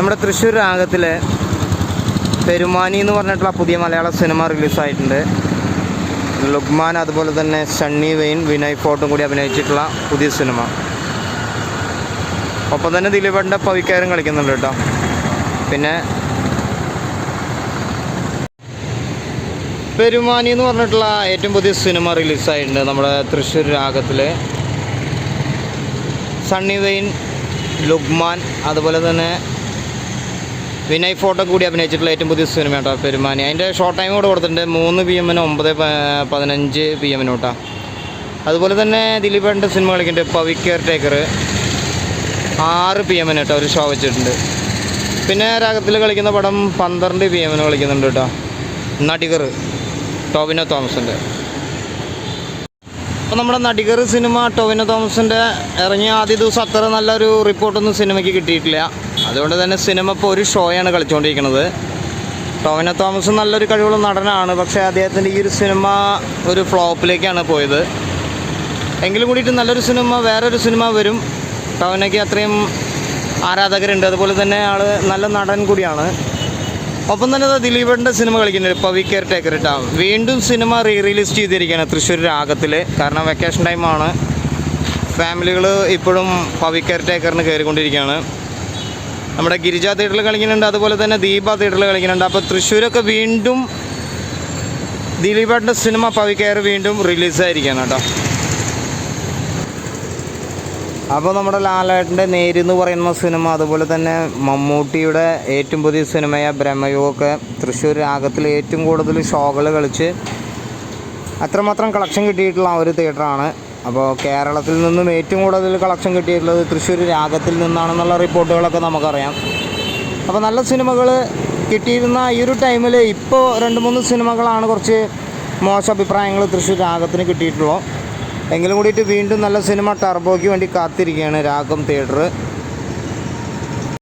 നമ്മുടെ തൃശ്ശൂർ രാഗത്തിലെ പെരുമാനി എന്ന് പറഞ്ഞിട്ടുള്ള പുതിയ മലയാള സിനിമ റിലീസായിട്ടുണ്ട്. ലുഗ്മാൻ അതുപോലെ തന്നെ സണ്ണി വെയിൻ വിനയ് ഫോർട്ടും കൂടി അഭിനയിച്ചിട്ടുള്ള പുതിയ സിനിമ. ഒപ്പം തന്നെ ദിലീപേട്ടന്റെ പവിക്കാരും കളിക്കുന്നുണ്ട് കേട്ടോ. പിന്നെ പെരുമാനി എന്ന് പറഞ്ഞിട്ടുള്ള ഏറ്റവും പുതിയ സിനിമ റിലീസായിട്ടുണ്ട് നമ്മുടെ തൃശ്ശൂർ രാഗത്തിൽ സണ്ണി വെയിൻ ലുഗ്മാൻ അതുപോലെ തന്നെ വിനയ് ഫോട്ടോ കൂടി അഭിനയിച്ചിട്ടുള്ള ഏറ്റവും പുതിയ സിനിമ കേട്ടോ പെരുമാനി. അതിന്റെ ഷോർട്ട് ടൈം കൂടെ കൊടുത്തിട്ടുണ്ട്. മൂന്ന് പി എമ്മിന് ഒമ്പത് പതിനഞ്ച് പി എമ്മിനോട്ടാ അതുപോലെ തന്നെ ദിലീപേട്ടന്റെ സിനിമ കളിക്കുന്നുണ്ട്. പവി കെയർ ടേക്കർ ആറ് പി എമ്മിന് കേട്ടോ ഒരു ഷോ വെച്ചിട്ടുണ്ട്. പിന്നെ രാഗത്തിൽ കളിക്കുന്ന പടം പന്ത്രണ്ട് പി എമ്മിന് കളിക്കുന്നുണ്ട് കേട്ടോ. നടികർ ടോവിനോ തോമസിന്റെ. അപ്പോൾ നമ്മുടെ നടികർ സിനിമ ടോവിനോ തോമസിന്റെ ഇറങ്ങിയ ആദ്യ ദിവസം അത്ര നല്ലൊരു റിപ്പോർട്ടൊന്നും സിനിമയ്ക്ക് കിട്ടിയിട്ടില്ല. അതുകൊണ്ട് തന്നെ സിനിമ ഇപ്പോൾ ഒരു ഷോയാണ് കളിച്ചുകൊണ്ടിരിക്കുന്നത് ടോവിനോ തോമസ് നല്ലൊരു കഴിവുള്ള നടനാണ്. പക്ഷേ അദ്ദേഹത്തിന്റെ ഈ ഒരു സിനിമ ഒരു ഫ്ലോപ്പിലേക്കാണ് പോയത്. എങ്കിലും കൂടിയിട്ട് നല്ലൊരു സിനിമ വേറൊരു സിനിമ വരും. ടോവിനോയ്ക്ക് അത്രയും ആരാധകരുണ്ട്. അതുപോലെ തന്നെ ആൾ നല്ല നടൻ കൂടിയാണ്. ഒപ്പം തന്നെ ദിലീപേട്ടന്റെ സിനിമ കളിക്കുന്നുണ്ട്. വി കെയർ ടേക്കർ ഇട്ടാ. വീണ്ടും സിനിമ റീ റിലീസ് ചെയ്തിരിക്കുകയാണ് തൃശ്ശൂർ രാഗത്തിൽ കാരണം വെക്കേഷൻ ടൈമാണ് ഫാമിലികൾ ഇപ്പോഴും പവി കെയർ ടേക്കറിന് കയറിക്കൊണ്ടിരിക്കുകയാണ്. നമ്മുടെ ഗിരിജ തിയേറ്ററിൽ കളിക്കുന്നുണ്ട് അതുപോലെ തന്നെ ദീപ തിയേറ്ററിൽ കളിക്കുന്നുണ്ട്. അപ്പോൾ തൃശ്ശൂരൊക്കെ വീണ്ടും ദിലീപേട്ടന്റെ സിനിമ പവി കെയർ വീണ്ടും റിലീസായിരിക്കുകയാണ് കേട്ടോ. അപ്പോൾ നമ്മുടെ ലാലേട്ടന്റെ നേരെന്ന് പറയുന്ന സിനിമ അതുപോലെ തന്നെ മമ്മൂട്ടിയുടെ ഏറ്റവും പുതിയ സിനിമയായ ബ്രഹ്മയുഗമൊക്കെ തൃശ്ശൂർ രാഗത്തിൽ ഏറ്റവും കൂടുതൽ ഷോകൾ കളിച്ച് അത്രമാത്രം കളക്ഷൻ കിട്ടിയിട്ടുള്ള ആ ഒരു തിയേറ്ററാണ്. അപ്പോൾ കേരളത്തിൽ നിന്നും ഏറ്റവും കൂടുതൽ കളക്ഷൻ കിട്ടിയിട്ടുള്ളത് തൃശ്ശൂർ രാഗത്തിൽ നിന്നാണെന്നുള്ള റിപ്പോർട്ടുകളൊക്കെ നമുക്കറിയാം. അപ്പോൾ നല്ല സിനിമകൾ കിട്ടിയിരുന്ന ഈ ഒരു ടൈമിൽ ഇപ്പോൾ രണ്ട് മൂന്ന് സിനിമകളാണ് കുറച്ച് മോശം അഭിപ്രായങ്ങൾ തൃശ്ശൂർ രാഗത്തിന് കിട്ടിയിട്ടുള്ളൂ എങ്കിലും കൂടിയിട്ട് വീണ്ടും നല്ല സിനിമ ടർബോയ്ക്ക് വേണ്ടി കാത്തിരിക്കുകയാണ് രാഗം തിയേറ്റർ.